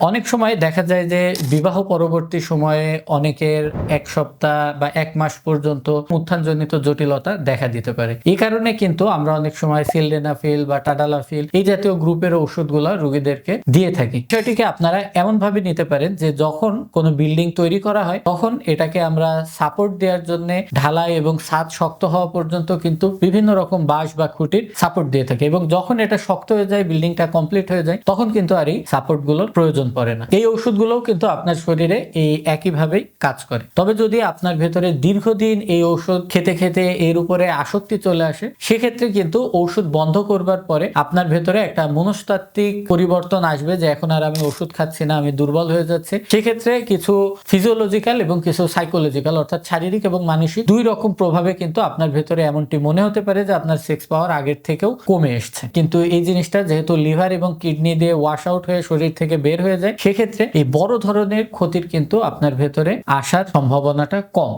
অনেক সময় দেখা যায় যে বিবাহ পরবর্তী সময়ে অনেকের এক সপ্তাহ বা এক মাস পর্যন্ত উত্থানজনিত জটিলতা দেখা দিতে পারে। এই কারণে কিন্তু আমরা অনেক সময় সিলডেনাফিল বা টাডালাফিল এই জাতীয় গ্রুপের ওষুধগুলো রোগীদেরকে দিয়ে থাকি। বিষয়টিকে আপনারা এমন ভাবে নিতে পারেন যে যখন কোনো বিল্ডিং তৈরি করা হয়, তখন এটাকে আমরা সাপোর্ট দেওয়ার জন্য ঢালাই এবং ছাদ শক্ত হওয়া পর্যন্ত কিন্তু বিভিন্ন রকম বাঁশ বা খুঁটির সাপোর্ট দিয়ে থাকে এবং যখন এটা শক্ত হয়ে যায়, বিল্ডিংটা কমপ্লিট হয়ে যায়, তখন কিন্তু আর এই সাপোর্টগুলোর প্রয়োজন পড়ে না। এই ওষুধগুলোও কিন্তু আপনার শরীরে এই একইভাবেই কাজ করে। তবে যদি আপনার ভেতরে দীর্ঘদিন এই ঔষধ খেতে খেতে এর উপরে আসক্তি চলে আসে, সেক্ষেত্রে কিন্তু ঔষধ বন্ধ করবার পরে আপনার ভেতরে একটা মনস্তাত্ত্বিক পরিবর্তন আসবে যে, এখন আর আমি ওষুধ খাচ্ছি না, আমি দুর্বল হয়ে যাচ্ছে। সেক্ষেত্রে কিছু ফিজিওলজিক্যাল এবং কিছু সাইকোলজিক্যাল অর্থাৎ শারীরিক এবং মানসিক দুই রকম প্রভাবে কিন্তু আপনার ভেতরে এমনটি মনে হতে পারে যে, আপনার সেক্স পাওয়ার আগের থেকেও কমে এসছে। কিন্তু এই জিনিসটা যেহেতু লিভার এবং কিডনি দিয়ে ওয়াশ আউট হয়ে শরীর থেকে বের হয়ে যায়। সেক্ষেত্রে এই বড় ধরনের ক্ষতির কিন্তু আপনার ভেতরে আসার সম্ভাবনাটা কম।